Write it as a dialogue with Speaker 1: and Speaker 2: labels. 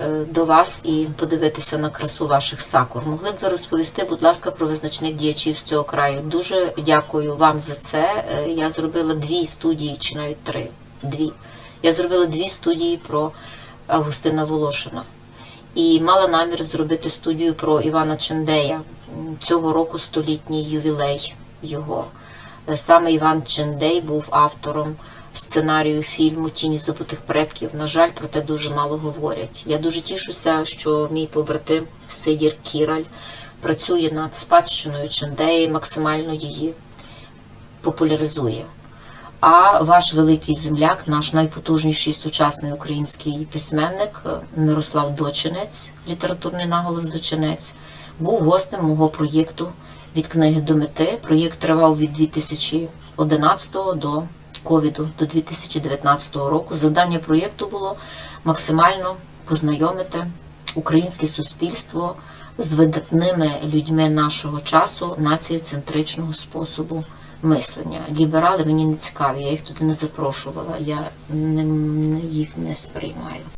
Speaker 1: е, до вас і подивитися на красу ваших сакур. Могли б ви розповісти, будь ласка, про визначних діячів з цього краю? Дуже дякую вам за це. Е, Я зробила дві студії, чи навіть три. Дві. Я зробила дві студії про Августина Волошина. І мала намір зробити студію про Івана Чендея. Цього року столітній ювілей його. Е, Саме Іван Чендей був автором сценарію фільму Тіні забутих предків. На жаль, про те дуже мало говорять. Я дуже тішуся, що мій побратим Сидір Кіраль працює над спадщиною Чендея і максимально її популяризує. А ваш великий земляк, наш найпотужніший сучасний український письменник е, Мирослав Дочинець, літературний наголос Дочинець, був гостем мого проєкту від книги до мети. Проєкт тривав від 2011 до ковіду до 2019 року. Завдання проєкту було максимально познайомити українське суспільство з видатними людьми нашого часу націєцентричного способу мислення. Ліберали мені не цікаві, я їх туди не запрошувала, я їх не сприймаю.